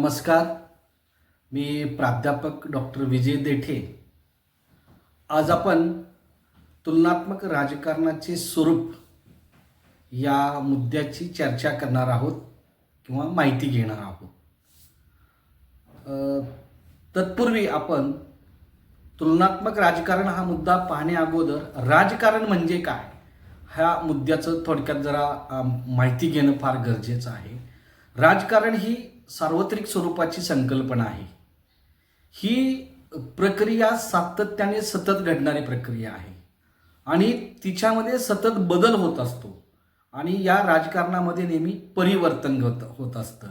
नमस्कार. मी प्राध्यापक डॉक्टर विजय देठे. आज आपण तुलनात्मक राजकारणाचे स्वरूप या मुद्द्याची चर्चा करणार आहोत किंवा माहिती घेणार आहोत. तत्पूर्वी आपण तुलनात्मक राजकारण हा मुद्दा पाहण्या अगोदर राजकारण म्हणजे काय? ह्या मुद्द्याचं थोडक्यात जरा माहिती घेणं फार गरजेचं आहे. राजकारण ही सार्वत्रिक स्वरूपाची संकल्पना आहे. ही प्रक्रिया सातत्याने सतत घडणारी प्रक्रिया आहे. आणि तिच्यामध्ये सतत बदल होत असतो आणि या राजकारणामध्ये नेहमी परिवर्तन होत होत असतं.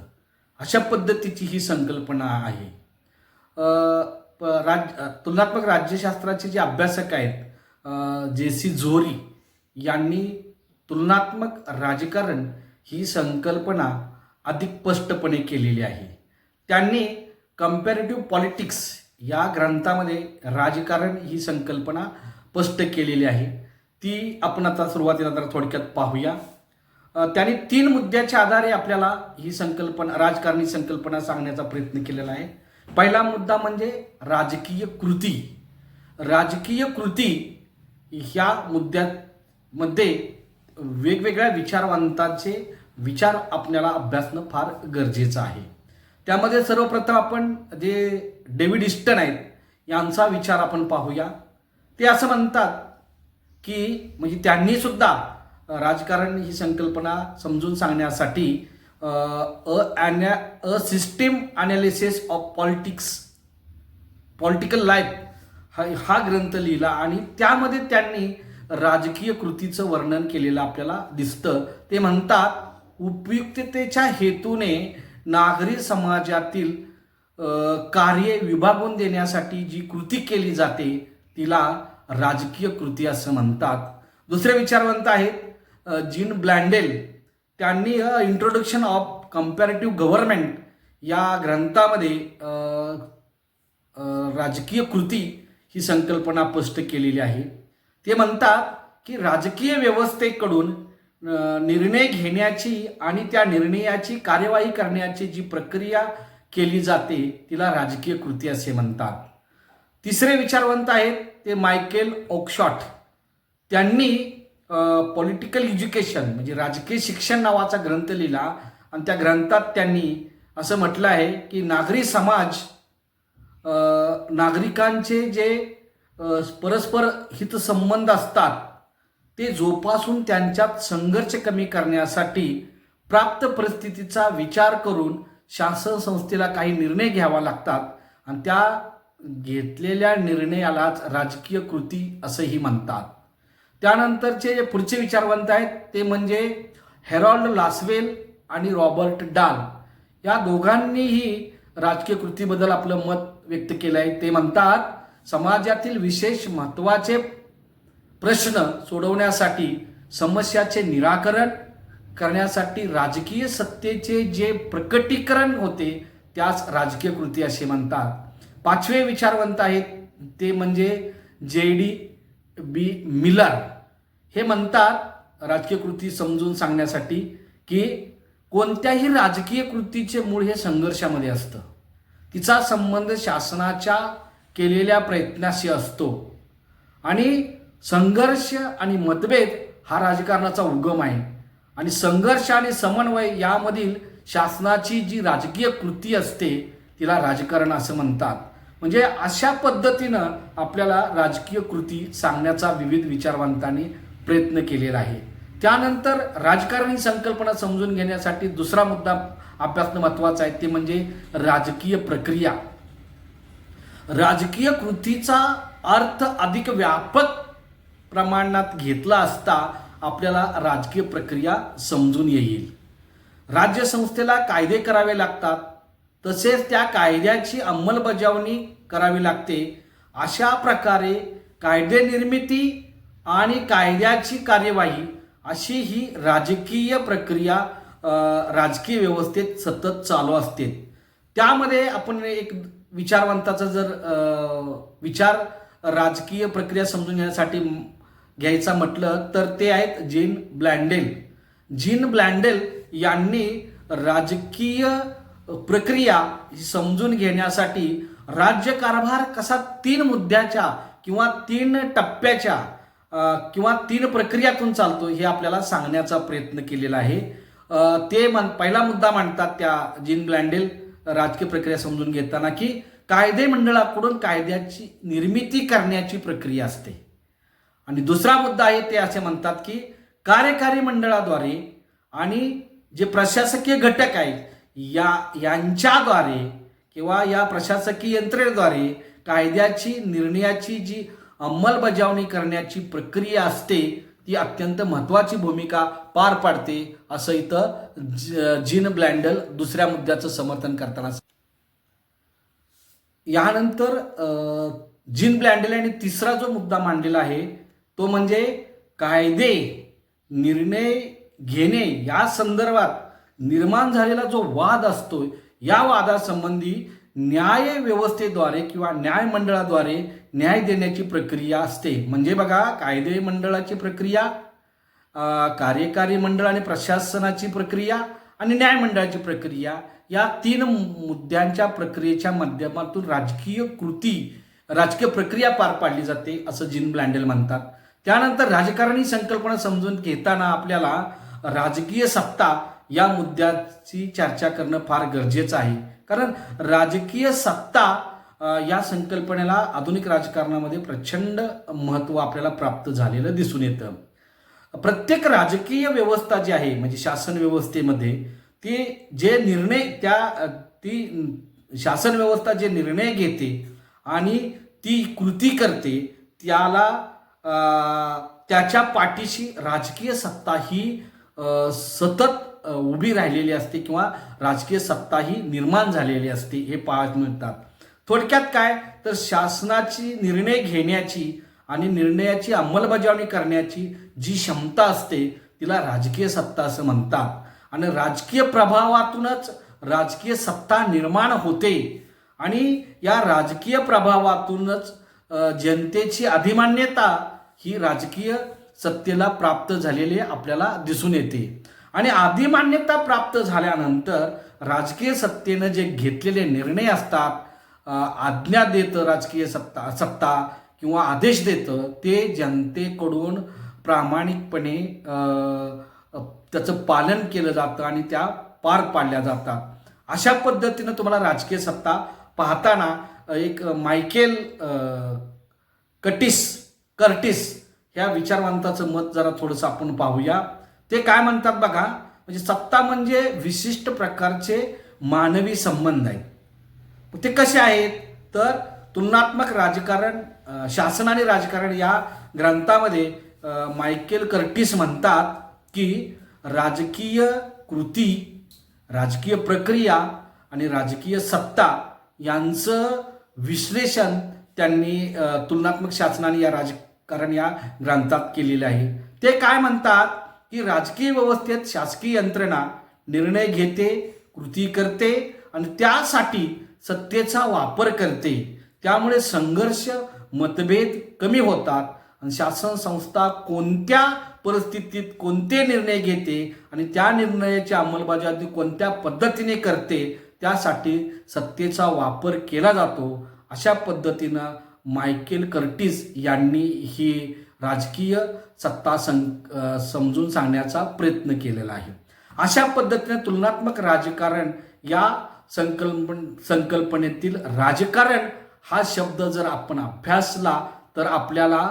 अशा पद्धतीची ही संकल्पना आहे. प- राज तुलनात्मक राज्यशास्त्राचे जे अभ्यासक आहेत जे सी झोरी यांनी तुलनात्मक राजकारण ही संकल्पना अधिक स्पष्टपणे केलेली आहे. त्यांनी कम्पॅरेटिव्ह पॉलिटिक्स या ग्रंथामध्ये राजकारण ही संकल्पना स्पष्ट केलेली आहे. ती आपण आता सुरुवातीला जरा थोडक्यात पाहूया. त्याने तीन मुद्द्याच्या आधारे आपल्याला ही संकल्पना राजकारणी संकल्पना सांगण्याचा प्रयत्न केलेला आहे. पहिला मुद्दा म्हणजे राजकीय कृती. राजकीय कृती ह्या मुद्द्यामध्ये वेगवेगळ्या विचारवंतांचे विचार आपल्याला अभ्यासणं फार गरजेचं आहे. त्यामध्ये सर्वप्रथम आपण जे डेव्हिड इस्टन आहेत यांचा विचार आपण पाहूया. ते असं म्हणतात की म्हणजे त्यांनी सुद्धा राजकारण ही संकल्पना समजून सांगण्यासाठी अ, uh a system analysis of politics political life हा हा ग्रंथ लिहिला आणि त्यामध्ये त्यांनी राजकीय कृतीचं वर्णन केलेलं आपल्याला दिसतं. ते म्हणतात उपयुक्ततेच्या हेतूने नागरी समाजातील कार्य कार्ये विभागून देण्यासाठी जी कृती केली जाते तिला राजकीय कृती असं म्हणतात. दुसरे विचारवंत आहेत जीन ब्लँडेल. त्यांनी इंट्रोडक्शन ऑफ कम्पॅरेटिव्ह गव्हर्नमेंट या ग्रंथामध्ये राजकीय कृती ही संकल्पना स्पष्ट केलेली आहे. ते म्हणतात की राजकीय व्यवस्थेकडून निर्णय घेण्याची आणि त्या निर्णयाची कार्यवाही करण्याची जी प्रक्रिया केली जाते तिला राजकीय कृती असे म्हणतात. तिसरे विचारवंत आहेत ते मायकेल ओकशॉट. त्यांनी पॉलिटिकल एज्युकेशन म्हणजे राजकीय शिक्षण नावाचा ग्रंथ लिहिला आणि त्या ग्रंथात त्यांनी असं म्हटलं आहे की नागरी समाज नागरिकांचे जे परस्पर हितसंबंध असतात ते जोपासून त्यांच्यात संघर्ष कमी करण्यासाठी प्राप्त परिस्थितीचा विचार करून शासन संस्थेला काही निर्णय घ्यावा लागतात. आणि त्या घेतलेल्या निर्णयालाच राजकीय कृती असंही म्हणतात. त्यानंतरचे जे पुढचे विचारवंत आहेत ते म्हणजे हेरॉल्ड लासवेल आणि रॉबर्ट डाल. या दोघांनीही राजकीय कृतीबद्दल आपलं मत व्यक्त केलं आहे ते म्हणतात समाजातील विशेष महत्त्वाचे प्रश्न सोडवण्यासाठी समस्याचे निराकरण करण्यासाठी राजकीय सत्तेचे जे प्रकटीकरण होते त्याच राजकीय कृती असे म्हणतात. पाचवे विचारवंत आहेत ते म्हणजे जे डी बी मिलर. हे म्हणतात राजकीय कृती समजून सांगण्यासाठी की कोणत्याही राजकीय कृतीचे मूळ हे संघर्षामध्ये असतं. तिचा संबंध शासनाच्या केलेल्या प्रयत्नाशी असतो. आणि संघर्ष आणि मतभेद हा राजकारणाचा उगम आहे. आणि संघर्ष आणि समन्वय यामधील शासनाची जी राजकीय कृती असते तिला राजकारण असं म्हणतात. म्हणजे अशा पद्धतीनं आपल्याला राजकीय कृती सांगण्याचा विविध विचारवंतांनी प्रयत्न केलेला आहे. त्यानंतर राजकारणी संकल्पना समजून घेण्यासाठी दुसरा मुद्दा अभ्यासन महत्त्वाचा आहे ते म्हणजे राजकीय प्रक्रिया. राजकीय कृतीचा अर्थ अधिक व्यापक प्रमाणात घेतला असता आपल्याला राजकीय प्रक्रिया समजून येईल. राज्यसंस्थेला कायदे करावे लागतात. तसेच त्या कायद्याची अंमलबजावणी करावी लागते. अशा प्रकारे कायदे निर्मिती आणि कायद्याची कार्यवाही अशी ही राजकीय प्रक्रिया राजकीय व्यवस्थेत सतत चालू असते. त्यामध्ये आपण एक विचारवंताचा जर विचार राजकीय प्रक्रिया समजून घेण्यासाठी घ्यायचा म्हटलं तर ते आहेत जीन ब्लँडेल. जीन ब्लँडेल यांनी राजकीय प्रक्रिया ही समजून घेण्यासाठी राज्यकारभार कसा तीन मुद्द्याच्या किंवा तीन टप्प्याच्या किंवा तीन प्रक्रियातून चालतो हे आपल्याला सांगण्याचा प्रयत्न केलेला आहे. ते मन पहिला मुद्दा मांडतात त्या जीन ब्लँडेल राजकीय प्रक्रिया समजून घेताना की कायदे मंडळाकडून कायद्याची निर्मिती करण्याची प्रक्रिया असते. आणि दुसरा मुद्दा आहे ते असे म्हणतात की कार्यकारी मंडळाद्वारे आणि जे प्रशासकीय घटक आहेत या यांच्याद्वारे किंवा या प्रशासकीय यंत्रणेद्वारे कायद्याची निर्णयाची जी अंमलबजावणी करण्याची प्रक्रिया असते ती अत्यंत महत्त्वाची भूमिका पार पाडते असं इथं जीन ब्लँडल दुसऱ्या मुद्द्याचं समर्थन करताना यानंतर जीन ब्लँडल यांनी तिसरा जो मुद्दा मांडलेला आहे तो म्हणजे कायदे निर्णय घेणे या संदर्भात निर्माण झालेला जो वाद असतो या वादासंबंधी न्याय व्यवस्थेद्वारे किंवा न्याय मंडळाद्वारे न्याय देण्याची प्रक्रिया असते. म्हणजे बघा कायदे मंडळाची प्रक्रिया कार्यकारी मंडळ आणि प्रशासनाची प्रक्रिया आणि न्यायमंडळाची प्रक्रिया या तीन मुद्द्यांच्या प्रक्रियेच्या माध्यमातून राजकीय कृती राजकीय प्रक्रिया पार पाडली जाते असं जिन ब्लँडेल म्हणतात. त्यानंतर राजकारणी संकल्पना समजून घेताना आपल्याला राजकीय सत्ता या मुद्द्याची चर्चा करणं फार गरजेचं आहे. कारण राजकीय सत्ता या संकल्पनेला आधुनिक राजकारणामध्ये प्रचंड महत्त्व आपल्याला प्राप्त झालेलं दिसून येतं. प्रत्येक राजकीय व्यवस्था जी आहे म्हणजे शासन व्यवस्थेमध्ये ती जे निर्णय त्या ती शासन व्यवस्था जे निर्णय घेते आणि ती कृती करते त्याला त्याच्या पाठीशी राजकीय सत्ता ही सतत उभी राहिलेली असते किंवा राजकीय सत्ता ही निर्माण झालेली असते हे पाहत मिळतात. थोडक्यात काय? तर शासनाची निर्णय घेण्याची आणि निर्णयाची अंमलबजावणी करण्याची जी क्षमता असते तिला राजकीय सत्ता असं म्हणतात. आणि राजकीय प्रभावातूनच राजकीय सत्ता निर्माण होते. आणि या राजकीय प्रभावातूनच जनतेची अभिमान्यता ही राजकीय सत्तेला प्राप्त झालेली आपल्याला दिसून येते. आणि अधिमान्यता प्राप्त झाल्यानंतर राजकीय सत्तेनं जे घेतलेले निर्णय असतात आज्ञा देतं राजकीय सत्ता सत्ता किंवा आदेश देतं ते जनतेकडून प्रामाणिकपणे त्याचं पालन केलं जातं आणि त्या पार पाडल्या जातात. अशा पद्धतीनं तुम्हाला राजकीय सत्ता पाहताना एक मायकेल कटिस कर्टिस ह्या विचारवंताचं मत जरा थोडंसं आपण पाहूया. ते काय म्हणतात बघा म्हणजे सत्ता म्हणजे विशिष्ट प्रकारचे मानवी संबंध आहे. ते कसे आहेत? तर तुलनात्मक राजकारण शासन आणि राजकारण या ग्रंथामध्ये मायकेल कर्टिस म्हणतात की राजकीय कृती राजकीय प्रक्रिया आणि राजकीय सत्ता यांचं विश्लेषण त्यांनी तुलनात्मक शासनाने या राज कारण या ग्रंथात केलेले आहे. ते काय म्हणतात? की राजकीय व्यवस्थेत शासकीय यंत्रणा निर्णय घेते कृती करते आणि त्यासाठी सत्तेचा वापर करते. त्यामुळे संघर्ष मतभेद कमी होतात आणि शासन संस्था कोणत्या परिस्थितीत कोणते निर्णय घेते आणि त्या निर्णयाची अंमलबजावणी कोणत्या पद्धतीने करते त्यासाठी सत्तेचा वापर केला जातो. अशा पद्धतीनं मायकेल कर्टिस यांनी ही राजकीय सत्ता सं समजून सांगण्याचा प्रयत्न केलेला आहे. अशा पद्धतीने तुलनात्मक राजकारण या संकल्पन संकल्पनेतील राजकारण हा शब्द जर आपण अभ्यासला तर आपल्याला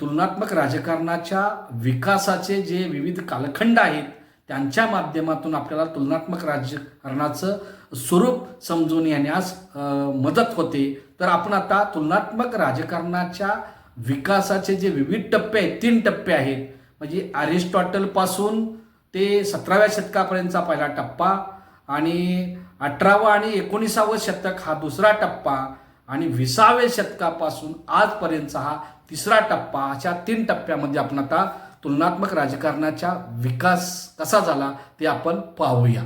तुलनात्मक राजकारणाच्या विकासाचे जे विविध कालखंड आहेत त्यांच्या माध्यमातून आपल्याला तुलनात्मक राजकारणाचं स्वरूप समजून येण्यास मदत होते. तर आपण आता तुलनात्मक राजकारणाच्या विकासाचे जे विविध टप्पे आहेत तीन टप्पे आहेत. म्हणजे अरिस्टॉटलपासून ते सतराव्या शतकापर्यंतचा पहिला टप्पा आणि अठरावा आणि एकोणीसावं शतक हा दुसरा टप्पा आणि विसाव्या शतकापासून आजपर्यंतचा हा तिसरा टप्पा अशा तीन टप्प्यामध्ये आपण आता तुलनात्मक राजकारणाचा विकास कसा झाला ते आपण पाहूया.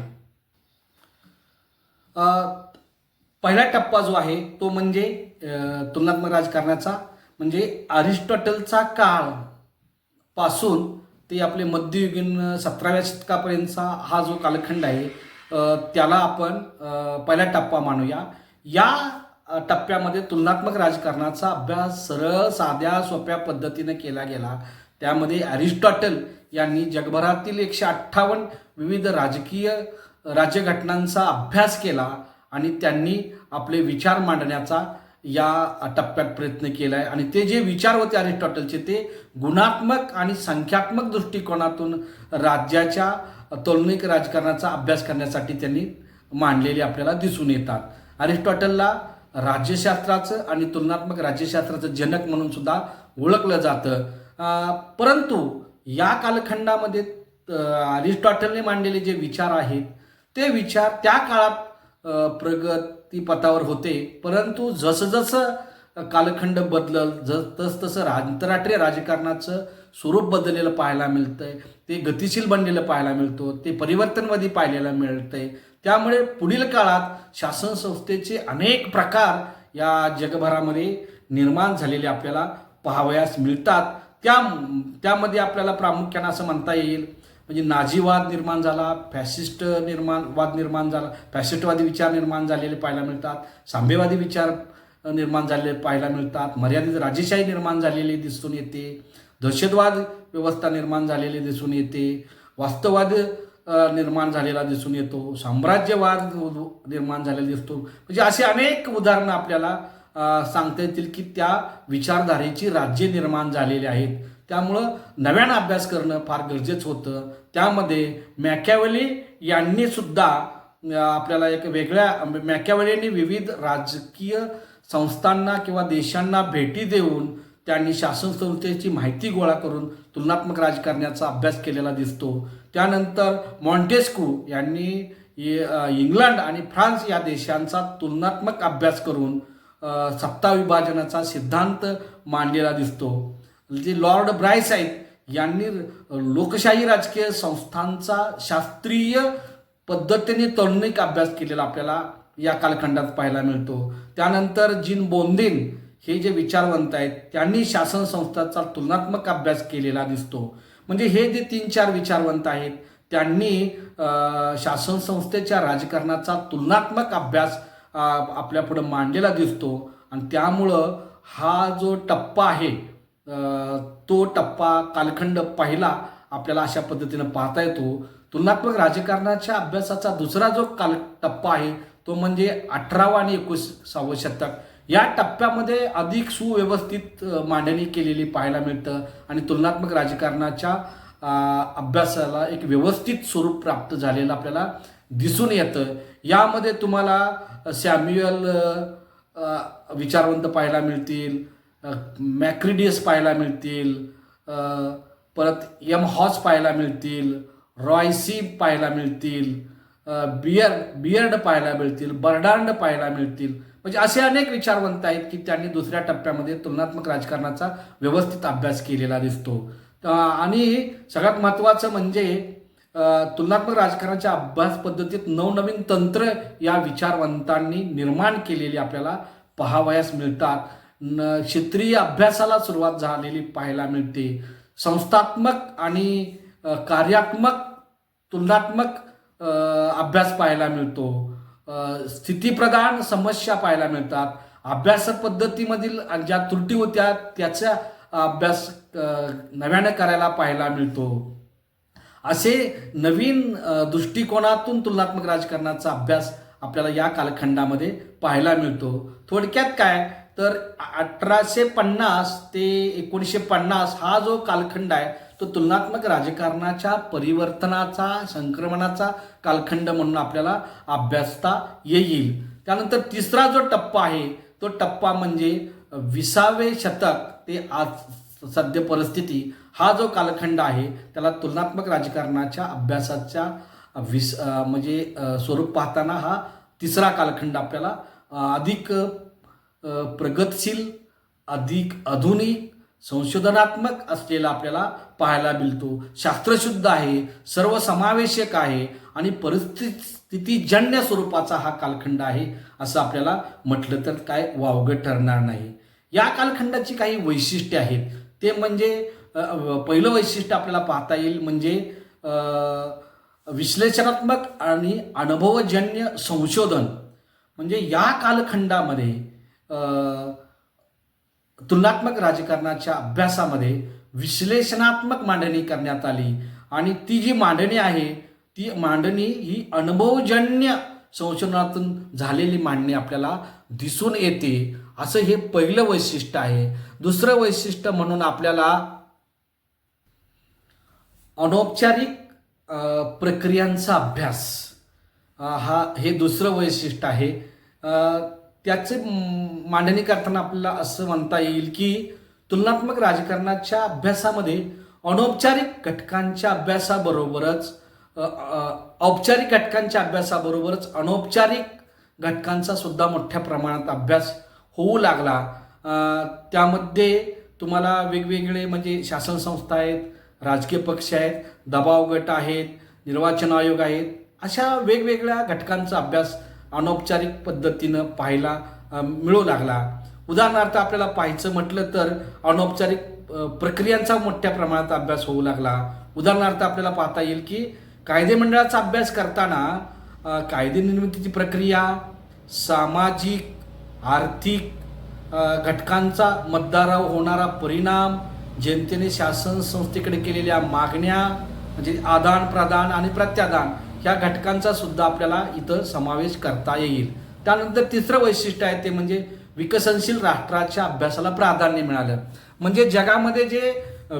पहिला टप्पा जो आहे तो म्हणजे तुलनात्मक राजकारणाचा म्हणजे अरिस्टॉटलचा काळपासून ते आपले मध्ययुगीन सतराव्या शतकापर्यंतचा हा जो कालखंड आहे त्याला आपण पहिला टप्पा मानूया. या टप्प्यामध्ये तुलनात्मक राजकारणाचा अभ्यास सरळ साध्या सोप्या पद्धतीने केला गेला. त्यामध्ये अरिस्टॉटल यांनी जगभरातील एकशे अठ्ठावन्न विविध राजकीय राज्यघटनांचा अभ्यास केला. आणि त्यांनी आपले विचार मांडण्याचा या टप्प्यात प्रयत्न केला आहे आणि ते जे विचार होते अरिस्टॉटलचे ते गुणात्मक आणि संख्यात्मक दृष्टिकोनातून राज्याच्या तौलनिक राजकारणाचा अभ्यास करण्यासाठी त्यांनी मांडलेले आपल्याला दिसून येतात. अरिस्टॉटलला राज्यशास्त्राचं आणि तुलनात्मक राज्यशास्त्राचं जनक म्हणून सुद्धा ओळखलं जातं. परंतु या कालखंडामध्ये अरिस्टॉटलने मांडलेले जे विचार आहेत ते विचार त्या काळात प्रगतीपथावर होते. परंतु जसजसं कालखंड बदलल जस तस तसं रा- आंतरराष्ट्रीय राजकारणाचं स्वरूप बदललेलं पाहायला मिळतंय ते गतिशील बनलेलं पाहायला मिळतो ते परिवर्तनवादी पाहायला मिळतंय. त्यामुळे पुढील काळात शासन संस्थेचे अनेक प्रकार या जगभरामध्ये निर्माण झालेले आपल्याला पाहावयास मिळतात. त्या त्यामध्ये आपल्याला प्रामुख्यानं असं म्हणता येईल म्हणजे नाझीवाद निर्माण झाला फॅसिस्ट निर्माण वाद निर्माण झाला फॅसिस्टवादी विचार निर्माण झालेले पाहायला मिळतात सांभेवादी विचार निर्माण झालेले पाहायला मिळतात मर्यादित राजेशाही निर्माण झालेली दिसून येते दहशतवाद व्यवस्था निर्माण झालेली दिसून येते वास्तववाद निर्माण झालेला दिसून येतो साम्राज्यवाद निर्माण झालेला दिसतो. म्हणजे असे अनेक उदाहरणं आपल्याला सांगता येतील की त्या विचारधारेची राज्ये निर्माण झालेली आहेत. त्यामुळं नव्यानं अभ्यास करणं फार गरजेचं होतं. त्यामध्ये मॅकॅवली यांनी सुद्धा आपल्याला एक वेगळ्या मॅकॅवलींनी विविध राजकीय संस्थांना किंवा देशांना भेटी देऊन त्यांनी शासन संस्थेची माहिती गोळा करून तुलनात्मक राजकारणाचा अभ्यास केलेला दिसतो. त्यानंतर मॉन्टेस्कू यांनी इंग्लंड आणि फ्रान्स या देशांचा तुलनात्मक अभ्यास करून सत्ता विभाजनाचा सिद्धांत मांडलेला दिसतो. जे लॉर्ड ब्रायस आहेत यांनी लोकशाही राजकीय संस्थांचा शास्त्रीय पद्धतीने तौलनिक अभ्यास केलेला आपल्याला या कालखंडात पाहायला मिळतो. त्यानंतर जिन बोंदेन हे जे विचारवंत आहेत त्यांनी शासन संस्थाचा तुलनात्मक अभ्यास केलेला दिसतो. म्हणजे हे जे तीन चार विचारवंत आहेत त्यांनी शासन संस्थेच्या राजकारणाचा तुलनात्मक अभ्यास आपल्यापुढं मांडलेला दिसतो. आणि त्यामुळं हा जो टप्पा आहे तो टप्पा कालखंड पहिला आपल्याला अशा पद्धतीनं पाहता येतो. तुलनात्मक राजकारणाच्या अभ्यासाचा दुसरा जो काल टप्पा आहे तो म्हणजे अठरावा आणि एकोणीसावं शतक. या टप्प्यामध्ये अधिक सुव्यवस्थित मांडणी केलेली पाहायला मिळतं आणि तुलनात्मक राजकारणाच्या अभ्यासाला एक व्यवस्थित स्वरूप प्राप्त झालेलं आपल्याला दिसून येतं. यामध्ये तुम्हाला सॅम्युअल विचारवंत पाहायला मिळतील मॅक्रिडियस पाहायला मिळतील परत यम हॉज पाहायला मिळतील रॉयसी पाहायला मिळतील बियर बियर्ड पाहायला मिळतील बर्डांड पाहायला मिळतील. म्हणजे असे अनेक विचारवंत आहेत की त्यांनी दुसऱ्या टप्प्यामध्ये तुलनात्मक राजकारणाचा व्यवस्थित अभ्यास केलेला दिसतो. आणि सगळ्यात महत्त्वाचं म्हणजे तुलनात्मक राजकारणाच्या अभ्यास पद्धतीत नवनवीन तंत्र या विचारवंतांनी निर्माण केलेली आपल्याला पाहावयास मिळतात. न क्षेत्रीय अभ्यासाला सुरुवात झालेली पाहायला मिळते. संस्थात्मक आणि कार्यात्मक तुलनात्मक अभ्यास पाहायला मिळतो. स्थितीप्रधान समस्या पाहायला मिळतात. अभ्यास पद्धतीमधील ज्या त्रुटी होत्या त्याचा अभ्यास नव्यानं करायला पाहायला मिळतो. असे नवीन दृष्टिकोनातून तुलनात्मक राजकारणाचा अभ्यास आपल्याला या कालखंडामध्ये पाहायला मिळतो. थोडक्यात काय? तर अठराशे पन्नास ते एकोणीसशे पन्नास हा जो कालखंड आहे तो तुलनात्मक राजकारणाच्या परिवर्तनाचा संक्रमणाचा कालखंड म्हणून आपल्याला अभ्यासता येईल. त्यानंतर तिसरा जो टप्पा आहे तो टप्पा म्हणजे विसावे शतक ते आज सद्य परिस्थिती. हा जो कालखंड आहे त्याला तुलनात्मक राजकारणाच्या अभ्यासाच्या विस म्हणजे स्वरूप पाहताना हा तिसरा कालखंड आपल्याला अधिक प्रगतशील अधिक आधुनिक संशोधनात्मक असलेला आपल्याला पाहायला मिळतो. शास्त्रशुद्ध आहे सर्वसमावेशक आहे आणि परिस्थितीजन्य स्वरूपाचा हा कालखंड आहे असं आपल्याला म्हटलं तर काय वावगं ठरणार नाही. या कालखंडाची काही वैशिष्ट्ये आहेत. ते म्हणजे पहिलं वैशिष्ट्य आपल्याला पाहता येईल म्हणजे विश्लेषणात्मक आणि अनुभवजन्य संशोधन. म्हणजे या कालखंडामध्ये तुलनात्मक राजकारणाच्या अभ्यासामध्ये विश्लेषणात्मक मांडणी करण्यात आली. आणि ती जी मांडणी आहे ती मांडणी ही अनुभवजन्य संशोधनातून झालेली मांडणी आपल्याला दिसून येते. असं हे पहिलं वैशिष्ट्य आहे. दुसरं वैशिष्ट्य म्हणून आपल्याला अनौपचारिक प्रक्रियांचा अभ्यास हा हे दुसरं वैशिष्ट्य आहे. त्याचे मांडणी करताना आपल्याला असं म्हणता येईल की तुलनात्मक राजकारणाच्या अभ्यासामध्ये अनौपचारिक घटकांच्या अभ्यासाबरोबरच औपचारिक घटकांच्या अभ्यासाबरोबरच अनौपचारिक घटकांचा सुद्धा मोठ्या प्रमाणात अभ्यास होऊ लागला. त्यामध्ये तुम्हाला वेगवेगळे म्हणजे शासन संस्था आहेत राजकीय पक्ष आहेत दबाव गट आहेत निर्वाचन आयोग आहेत अशा वेगवेगळ्या घटकांचा अभ्यास अनौपचारिक पद्धतीनं पाहायला मिळू लागला. उदाहरणार्थ आपल्याला पाहायचं म्हटलं तर अनौपचारिक प्रक्रियांचा मोठ्या प्रमाणात अभ्यास होऊ लागला. उदाहरणार्थ आपल्याला पाहता येईल की कायदे मंडळाचा अभ्यास करताना कायदे निर्मितीची प्रक्रिया सामाजिक आर्थिक घटकांचा मतदारावर होणारा परिणाम जनतेने शासन संस्थेकडे केलेल्या मागण्या म्हणजे आदान प्रदान आणि प्रत्यादान ह्या घटकांचा सुद्धा आपल्याला इथं समावेश करता येईल. त्यानंतर तिसरं वैशिष्ट्य आहे ते म्हणजे विकसनशील राष्ट्राच्या अभ्यासाला प्राधान्य मिळालं. म्हणजे जगामध्ये जे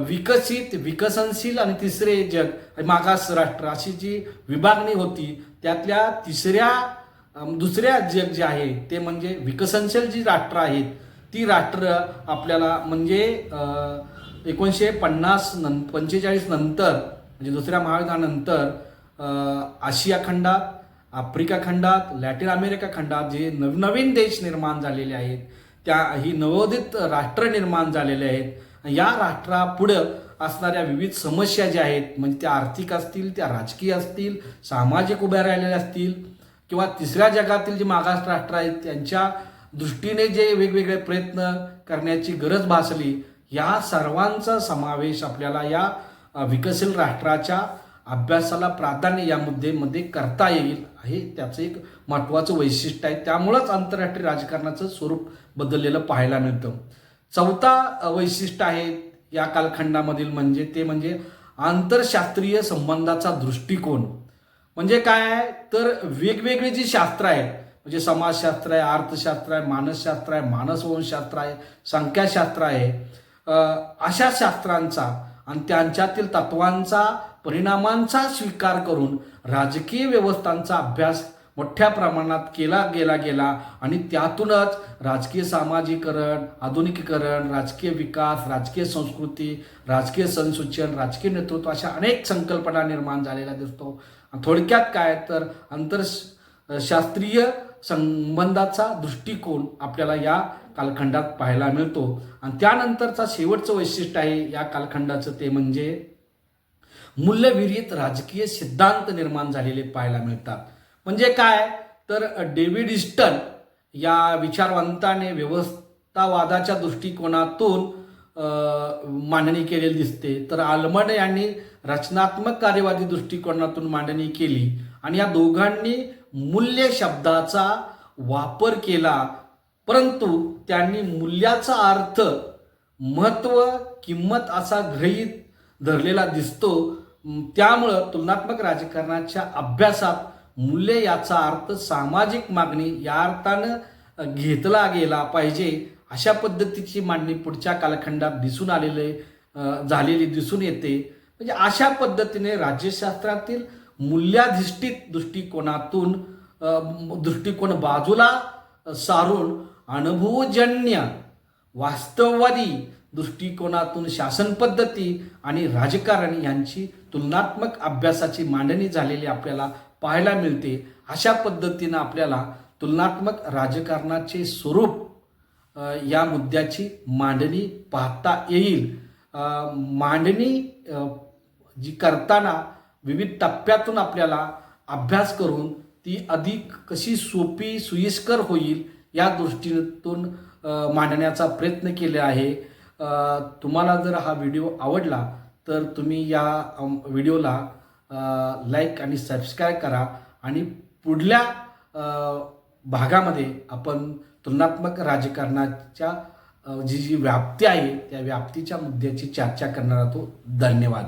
विकसित विकसनशील आणि तिसरे जग मागास राष्ट्र अशी जी विभागणी होती त्यातल्या तिसऱ्या दुसऱ्या जग जे आहे ते म्हणजे विकसनशील जी राष्ट्र आहेत ती राष्ट्र आपल्याला म्हणजे एकोणीसशे पन्नास नं पंचेचाळीस नंतर म्हणजे दुसऱ्या महायुद्धानंतर आशिया खंडात आफ्रिका खंडात लॅटिन अमेरिका खंडात जे नवनवीन देश निर्माण झालेले आहेत त्या ही नवोदित राष्ट्र निर्माण झालेले आहेत. या राष्ट्रापुढं असणाऱ्या विविध समस्या ज्या आहेत म्हणजे त्या आर्थिक असतील त्या राजकीय असतील सामाजिक उभ्या राहिलेल्या असतील किंवा तिसऱ्या जगातील जे मागास राष्ट्र आहेत त्यांच्या दृष्टीने जे वेगवेगळे प्रयत्न करण्याची गरज भासली या सर्वांचा समावेश आपल्याला या विकसित राष्ट्राच्या अभ्यासाला प्राधान्य या मुद्देमध्ये करता येईल हे त्याचं एक महत्त्वाचं वैशिष्ट्य आहे. त्यामुळंच आंतरराष्ट्रीय राजकारणाचं स्वरूप बदललेलं पाहायला मिळतं. चौथा वैशिष्ट्य आहे या कालखंडामधील म्हणजे ते म्हणजे आंतरशास्त्रीय संबंधाचा दृष्टिकोन. म्हणजे काय आहे? तर वेगवेगळी जी शास्त्र आहेत म्हणजे समाजशास्त्र आहे अर्थशास्त्र आहे मानसशास्त्र आहे मानसवंशास्त्र आहे संख्याशास्त्र आहे अशा शास्त्रांचा आणि त्यांच्यातील तत्वांचा परिणामांचा स्वीकार करून राजकीय व्यवस्थांचा अभ्यास मोठ्या प्रमाणात केला गेला गेला. आणि त्यातूनच राजकीय सामाजिकरण आधुनिकीकरण राजकीय विकास राजकीय संस्कृती राजकीय संसूचन राजकीय नेतृत्व अशा अनेक संकल्पना निर्माण झालेल्या दिसतो. थोडक्यात काय तर आंतर शास्त्रीय संबंधाचा दृष्टिकोन आपल्याला या कालखंडात पाहायला मिळतो. आणि त्यानंतरचा शेवटचं वैशिष्ट्य आहे या कालखंडाचं ते म्हणजे मूल्यविरहित राजकीय सिद्धांत निर्माण झालेले पाहायला मिळतात. म्हणजे काय? तर डेव्हिड इस्टन या विचारवंताने व्यवस्थावादाच्या दृष्टिकोनातून मांडणी केलेली दिसते. तर आलमड यांनी रचनात्मक कार्यवादी दृष्टिकोनातून मांडणी केली. आणि या दोघांनी मूल्य शब्दाचा वापर केला परंतु त्यांनी मूल्याचा अर्थ महत्त्व किंमत असा गृहीत धरलेला दिसतो. त्यामुळं तुलनात्मक राजकारणाच्या अभ्यासात मूल्य याचा अर्थ सामाजिक मागणी या अर्थानं घेतला गेला पाहिजे. अशा पद्धतीची मांडणी पुढच्या कालखंडात दिसून आलेले झालेली दिसून येते. म्हणजे अशा पद्धतीने राज्यशास्त्रातील मूल्याधिष्ठित दृष्टिकोनातून दृष्टिकोन बाजूला सारून अनुभवजन्य वास्तववादी दृष्टिकोनातून शासन पद्धती आणि राजकारण यांची तुलनात्मक अभ्यासाची मांडणी झालेली आपल्याला पाहायला मिळते. अशा पद्धतीनं आपल्याला तुलनात्मक राजकारणाचे स्वरूप या मुद्द्याची मांडणी पाहता येईल. मांडणी जी करताना विविध टप्प्यातून आपल्याला अभ्यास करून ती अधिक कशी सोपी सोयीस्कर होईल या दृष्टीतून मांडण्याचा प्रयत्न केला आहे. तुम्हाला जर हा व्हिडिओ आवडला तर तुम्ही या व्हिडिओला लाईक आणि सबस्क्राईब करा आणि पुढल्या भागामध्ये आपण तुलनात्मक राजकारणाच्या जी जी व्याप्ती आहे त्या व्याप्तीच्या मुद्द्याची चर्चा करणार आहोत. धन्यवाद.